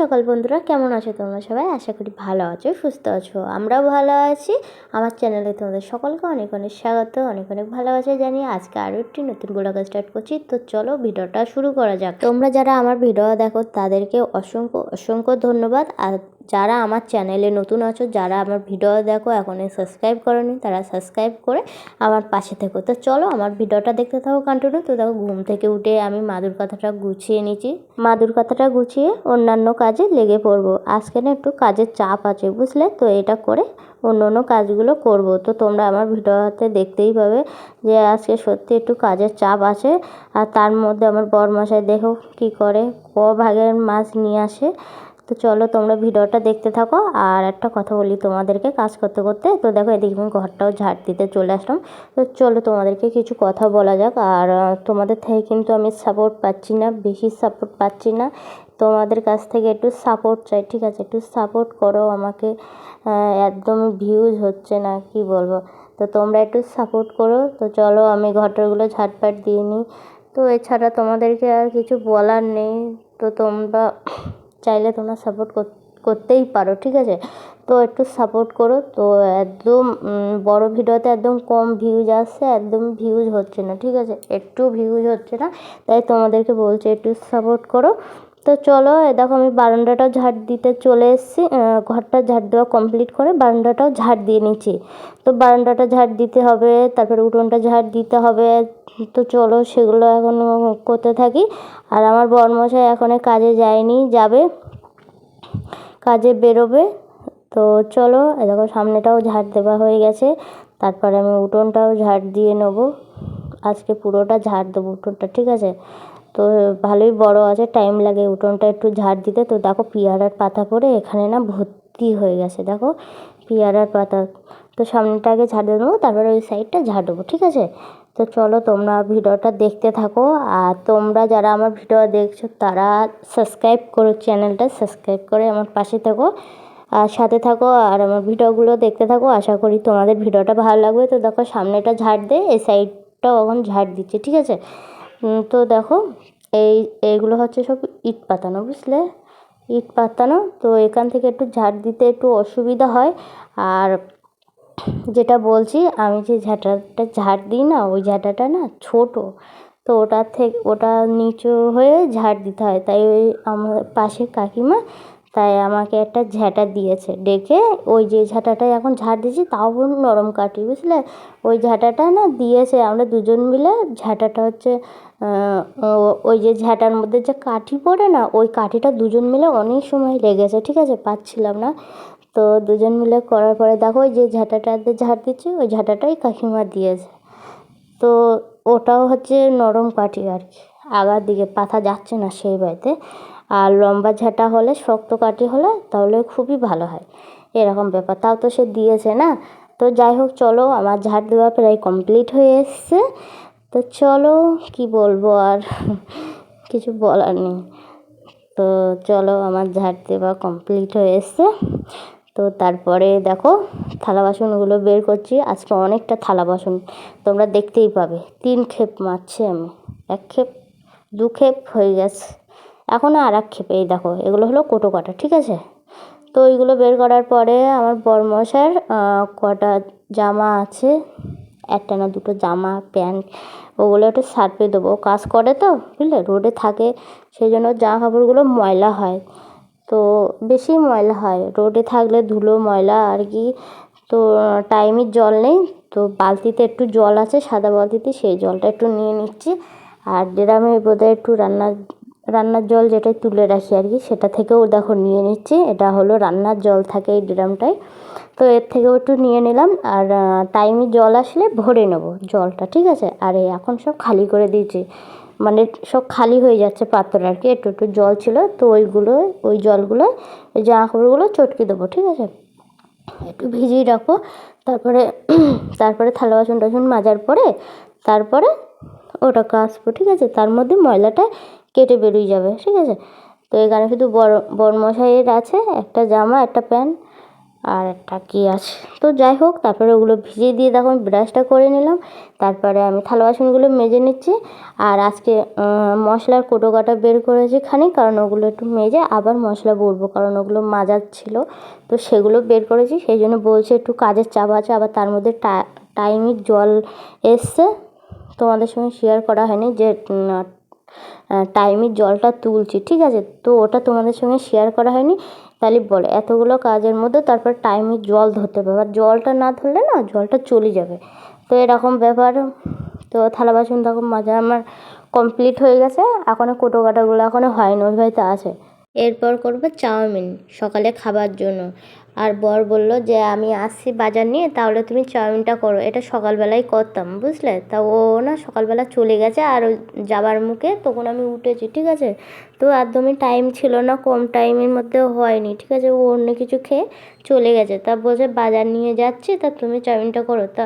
সকাল বন্ধুরা, কেমন আছো তোমরা সবাই? আশা করি ভালো আছো, সুস্থ আছো। আমরাও ভালো আছি। আমার চ্যানেলে তোমাদের সকলকে অনেক অনেক স্বাগত, অনেক অনেক ভালো আছে জানি আজকে আরও একটি নতুন ব্লগ স্টার্ট করছি। তো চলো ভিডিওটা শুরু করা যাক। তোমরা যারা আমার ভিডিও দেখো, তাদেরকে অসংখ্য অসংখ্য ধন্যবাদ। আর যারা আমার চ্যানেলে নতুন আছো, যারা আমার ভিডিও দেখো, এখনই সাবস্ক্রাইব করনি, তারা সাবস্ক্রাইব করে আমার পাশে থেকো। তো চলো আমার ভিডিওটা দেখতে থাকো কন্টিনিউ তো দেখো, ঘুম থেকে উঠে আমি মাদুর কথাটা গুছিয়ে নিচ্ছি। মাদুর কথাটা গুছিয়ে অন্যান্য কাজে লেগে পড়ব। আজকে না একটু কাজের চাপ আছে, বুঝলে? তো এটা করে অন্য অন্য কাজগুলো করব। তো তোমরা আমার ভিডিওতে দেখতেই পাবে যে আজকে সত্যি একটু কাজের চাপ আছে। আর তার মধ্যে আমার বরমশাই দেখো কি করে, ক ভাগের মাছ নিয়ে আসে। তো চলো তোমরা ভিডিওটা দেখতে থাকো আর একটা কথা বলি তোমাদেরকে কাজ করতে করতে। তো দেখো এদিকে আমি ঘরটাও ঝাড় দিতে চলে আসলাম। তো চলো তোমাদেরকে কিছু কথা বলা যাক। আর তোমাদের থেকে কিন্তু আমি সাপোর্ট পাচ্ছি না, বেশি সাপোর্ট পাচ্ছি না। তোমাদের কাছ থেকে একটু সাপোর্ট চাই, ঠিক আছে? একটু সাপোর্ট করো আমাকে। একদম ভিউজ হচ্ছে না, কি বলব? তো তোমরা একটু সাপোর্ট করো। তো চলো আমি ঘরটারগুলো ঝাড়পাট দিয়ে নিই। তো এছাড়া তোমাদেরকে আর কিছু বলার নেই। তো তোমরা চাইলে তোমরা সাপোর্ট করতেই পারো, ঠিক আছে? তো একটু সাপোর্ট করো, তো একদম বড় ভিডিওতে একদম কম ভিউজ আসছে, একদম ভিউজ হচ্ছে না, ঠিক আছে? একটু ভিউজ হচ্ছে না, তাই তোমাদেরকে বলছি একটু সাপোর্ট করো। তো চলো দেখো আমি বারান্দাটাও ঝাড় দিতে চলে এসেছি। ঘরটা ঝাড় দেওয়া কমপ্লিট করে বারান্দাটাও ঝাড় দিয়ে নিচ্ছি। তো বারান্দাটা ঝাড় দিতে হবে, তারপরে উঠোনটা ঝাড় দিতে হবে। তো চলো, সেগুলো এখন করতে থাকি। আর আমার বরমশাই এখনও কাজে যায়নি, যাবে, কাজে বেরোবে। তো চলো দেখো সামনেটাও ঝাড় দেওয়া হয়ে গেছে। তারপরে আমি উঠোনটাও ঝাড় দিয়ে নেব। আজকে পুরোটা ঝাড় দেবো উঠোনটা, ঠিক আছে? তো ভালোই বড় আছে টাইম লাগে, উঠোনটা একটু ঝাড় দিতে। তো দেখো পিয়ারার পাতা পড়ে এখানে না ভর্তি হয়ে গেছে, দেখো পিয়ারার পাতা। তো সামনেটা আগে ঝাড় দিয়ে নেব তারপরে ওই সাইডটা ঝাড় দেবো, ঠিক আছে? তো চলো তোমরা ভিডিওটা দেখতে থাকো, আর তোমরা যারা আমার ভিডিও দেখছ, তারা সাবস্ক্রাইব করো চ্যানেলটা সাবস্ক্রাইব করে আমার পাশে থাকো, আর সাথে থাকো, আর আমার ভিডিওগুলো দেখতে থাকো। আশা করি তোমাদের ভিডিওটা ভালো লাগবে। তো দেখো সামনেটা ঝাড় দে, এই সাইডটাও এখন ঝাড় দিচ্ছে, ঠিক আছে? তো দেখো, এই, এইগুলো হচ্ছে সব ইট পাতানো, বুঝলে? ইট পাতানো, তো এখান থেকে একটু ঝাড় দিতে একটু অসুবিধা হয়। আর যেটা বলছি, আমি যে ঝাঁটাটা ঝাড় দিই না, ওই ঝাঁটাটা না ছোটো, তো ওটার থেকে, ওটা নিচু হয়ে ঝাড় দিতে হয়। তাই ওই আমার পাশে কাকিমা তাই আমাকে একটা ঝাঁটা দিয়েছে। ডেকে ওই যে ঝাঁটাটায় এখন ঝাড় দিয়েছি, তাও নরম কাঠি বুঝলে? ওই ঝাঁটাটা না দিয়েছে, আমরা দুজন মিলে ঝাঁটাটা হচ্ছে ওই যে ঝাঁটার মধ্যে যে কাঠি পড়ে না, ওই কাঠিটা দুজন মিলে অনেক সময় লেগেছে, ঠিক আছে? পাচ্ছিলাম না। তো দুজন মিলে করার পরে দেখো, ওই যে ঝাঁটাটাতে ঝাড় দিচ্ছে, ওই ঝাঁটাটাই কাকিমা দিয়েছে। তো ওটাও হচ্ছে নরম কাঠি আর কি। আগার দিকে পাতা যাচ্ছে না সেই বাড়িতে। আর লম্বা ঝাঁটা হলে, শক্ত কাঠি হলে তাহলে খুবই ভালো হয়। এরকম ব্যাপার। তাও তো সে দিয়েছে না। তো যাই হোক, চলো, আমার ঝাড় দেওয়া প্রায় কমপ্লিট হয়ে এসছে। তো চলো, কি বলব আর? কিছু বলার নেই। তো চলো, আমার ঝাড় দেওয়া কমপ্লিট হয়ে এসছে। তো তারপরে দেখো, থালা বাসনগুলো বের করছি। আজকে অনেকটা থালা বাসন। তোমরা দেখতেই পাবে। তিন ক্ষেপ মারছি আমি। এক ক্ষেপ দু ক্ষেপ হয়ে গেছে। এখনও আর এক এই দেখো, এগুলো হলো কোটো কাটা, ঠিক আছে? তো ওইগুলো বের করার পরে আমার বরমশার কটা জামা আছে। একটা না দুটো জামা, প্যান্ট, ওগুলো একটু সার্ফে দেবো। কাজ করে তো, বুঝলে? রোডে থাকে সেই জন্য জামা কাপড়গুলো ময়লা হয়। তো বেশি ময়লা হয়। রোডে থাকলে ধুলো, ময়লা আর কি। তো টাইমের জল নেই, তো বালতিতে একটু জল আছে, সাদা বালতিতে সেই জলটা একটু নিয়ে নিচ্ছি। আর ড্রামে বোধহয় একটু রান্নার রান্নার জল যেটা তুলে রাখি আর কি, সেটা থেকেও দেখো নিয়ে নিচ্ছি। এটা হলো রান্নার জল থাকে এই ড্রামটায়। তো এর থেকেও একটু নিয়ে নিলাম আর টাইমে জল আসলে ভরে নেব জলটা, ঠিক আছে? আর এখন সব খালি করে দিয়েছি। মানে সব খালি হয়ে যাচ্ছে পাত্র আর কি, একটু একটু জল ছিল, তো ওইগুলো, ওই জলগুলো ওই জামা কাপড়গুলো চটকে দেবো, ঠিক আছে? একটু ভিজিয়ে রাখো তারপরে তারপরে থালা বাসন টাসন মাজার পরে, তারপরে ওটা কাচবো, ঠিক আছে? তার মধ্যে ময়লাটা কেটে বেরিয়ে যাবে, ঠিক আছে? তো এখানে শুধু বড় বড়মশাইয়ের আছে, একটা জামা, একটা প্যান্ট আর একটা কী আছে। তো যাই হোক, তারপরে ওগুলো ভিজিয়ে দিয়ে দেখো, আমি ব্রাশটা করে নিলাম। তারপরে আমি থালা বাসনগুলো মেজে নিচ্ছি। আর আজকে মশলার কোটো কাটা বের করেছি খানিক, কারণ ওগুলো একটু মেজে আবার মশলা বলব, কারণ ওগুলো মাজার ছিল। তো সেগুলো বের করেছি, সেই জন্য বলছে একটু কাজের চাপ আছে, আবার তার মধ্যে টাইমিক জল এসছে। তোমাদের সঙ্গে শেয়ার করা হয়নি যে টাইমের জলটা তুলছি, ঠিক আছে? তো ওটা তোমাদের সঙ্গে শেয়ার করা হয়নি। তাহলে বলে, এতগুলো কাজের মধ্যে তারপর টাইমে জল ধরতে হবে। আর জলটা না ধরলে না জলটা চলে যাবে। তো এরকম ব্যাপার। তো থালা বাসন তখন মাজা আমার কমপ্লিট হয়ে গেছে। এখনও কোটো কাটাগুলো এখনও হয়নি, ওই বাড়িতে আছে। এরপর করব চাউমিন, সকালে খাবার জন্য। আর বর বলল যে, আমি আসছি বাজার নিয়ে, তাহলে তুমি চাউমিনটা করো। এটা সকালবেলাই করতাম, বুঝলে? তা ও না সকালবেলা চলে গেছে, আর যাবার মুখে তখন আমি উঠেছি, ঠিক আছে? তো একদমই টাইম ছিল না, কম টাইমের মধ্যে হয়নি, ঠিক আছে? ও অন্য কিছু খেয়ে চলে গেছে। তা বলছে, বাজার নিয়ে যাচ্ছি, তা তুমি চাউমিনটা করো। তা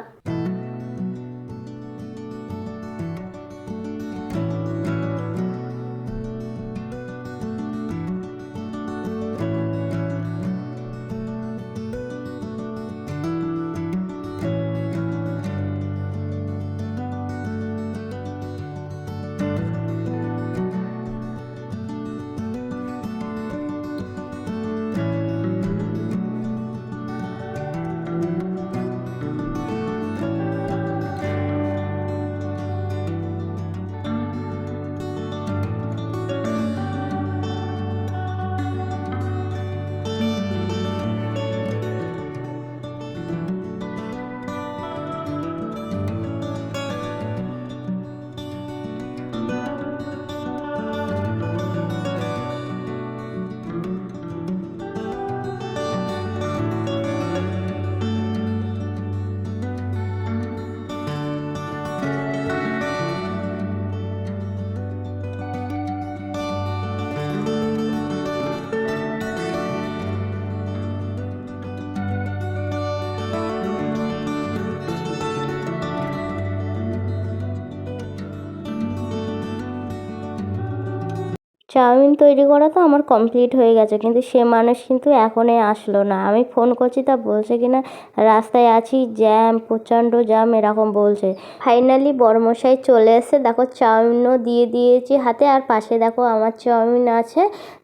চাউমিন তৈরি করা তো আমার কমপ্লিট হয়ে গেছে, কিন্তু সে মানুষ কিন্তু এখনই আসলো না। আমি ফোন করছি, তা বলছে কি না রাস্তায় আছি জ্যাম প্রচণ্ড জ্যাম এরকম বলছে। ফাইনালি বর্মশাই চলে এসে দেখো, চাউমিনও দিয়ে দিয়েছি হাতে। আর পাশে দেখো, আমার চাউমিন আছে।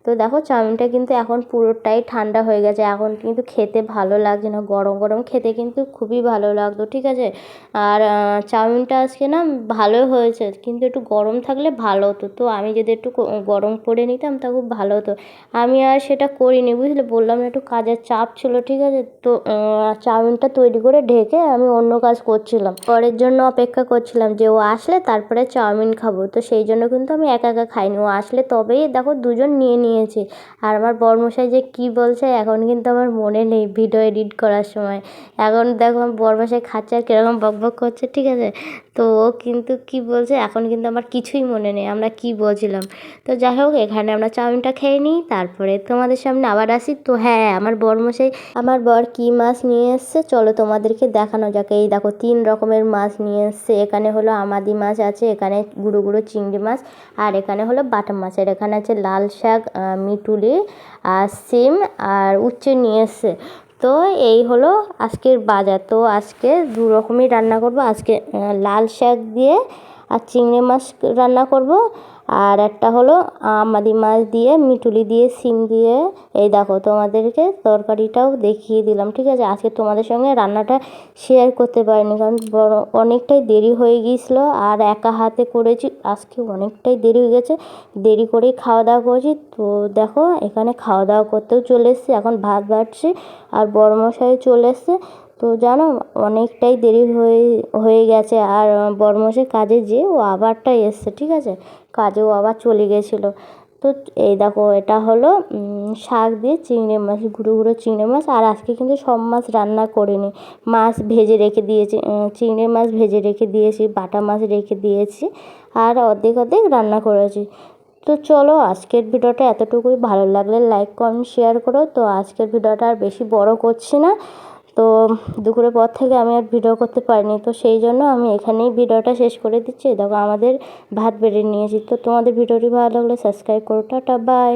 তো দেখো চাউমিনটা কিন্তু এখন পুরোটাই ঠান্ডা হয়ে গেছে। এখন কিন্তু খেতে ভালো লাগছে না। গরম গরম খেতে কিন্তু খুবই ভালো লাগতো, ঠিক আছে? আর চাউমিনটা আজকে না ভালো হয়েছে, কিন্তু একটু গরম থাকলে ভালো হতো। তো আমি যদি একটু গরম করে নিতাম তা খুব ভালো হতো। আমি আর সেটা করিনি, বুঝলে? বললাম না, একটু কাজের চাপ ছিল, ঠিক আছে? তো চাউমিনটা তৈরি করে ঢেকে আমি অন্য কাজ করছিলাম। পরের জন্য অপেক্ষা করছিলাম যে ও আসলে তারপরে চাউমিন খাব। তো সেই জন্য কিন্তু আমি একা একা খাইনি। ও আসলে তবেই দেখো দুজন নিয়ে নিয়েছি। আর আমার বরমশাই যে কী বলছে এখন কিন্তু আমার মনে নেই ভিডিও এডিট করার সময়। এখন দেখো আমার বরমশাই খাচ্ছে আর কীরকম বক বক করছে, ঠিক আছে? তো ও কিন্তু কী বলছে এখন কিন্তু আমার কিছুই মনে নেই, আমরা কী বলছিলাম? তো যাই হোক, এখানে আমরা চাউমিনটা খেয়ে নিই, তারপরে তোমাদের সামনে আবার আসি। তো হ্যাঁ আমার বর মশাই আমার বর কী মাছ নিয়ে এসছে? চলো তোমাদেরকে দেখানো যাক। এই দেখো, তিন রকমের মাছ নিয়ে এসছে। এখানে হলো আমাদি মাছ আছে, এখানে গুঁড়ো গুঁড়ো চিংড়ি মাছ, আর এখানে হলো বাটা মাছের। এখানে আছে লাল শাক মিটুলি আর সিম আর উচ্ছে নিয়ে এসে তো এই হলো আজকের বাজার। তো আজকে দু রকমই রান্না করব। আজকে লাল শাক দিয়ে আর চিংড়ি মাছ রান্না করব। আর একটা হলো আমাদি মাছ দিয়ে মিটুলি দিয়ে, শিম দিয়ে। এই দেখো, তোমাদেরকে তরকারিটাও দেখিয়ে দিলাম, ঠিক আছে? আজকে তোমাদের সঙ্গে রান্নাটা শেয়ার করতে পারিনি, কারণ বড় অনেকটাই দেরি হয়ে গিয়েছিল, আর একা হাতে করেছি। আজকে অনেকটাই দেরি হয়ে গেছে, দেরি করেই খাওয়া দাওয়া করেছি। তো দেখো, এখানে খাওয়া দাওয়া করতেও চলে এসেছি, এখন ভাত বাড়ছি, আর বড় মশাই চলে এসছে। তো জানো, অনেকটাই দেরি হয়ে হয়ে গেছে। আর বড়মশাই কাজে যেয়ে ও আবারটা এসছে, ঠিক আছে? কাজে ও আবার চলে গেছিল। তো এই দেখো, এটা হলো শাক দিয়ে চিংড়ি মাছ, গুঁড়ো গুঁড়ো চিংড়ি মাছ। আর আজকে কিন্তু সব মাছ রান্না করিনি। মাছ ভেজে রেখে দিয়েছি চিংড়ি মাছ ভেজে রেখে দিয়েছি, বাটা মাছ রেখে দিয়েছি, আর অর্ধেক অর্ধেক রান্না করেছি। তো চলো, আজকের ভিডিওটা এতটুকুই। ভালো লাগলে লাইক, কমেন্ট, শেয়ার করো। তো আজকের ভিডিওটা আর বেশি বড় করছি না। তো দুপুরের পর থেকে আমি আর ভিডিও করতে পারিনি। তো সেই জন্য আমি এখানেই ভিডিওটা শেষ করে দিচ্ছি। দেখো আমাদের ভাত বেড়ে নিয়েছি। তো তোমাদের ভিডিওটি ভালো লাগলে সাবস্ক্রাইব করো। Tata bye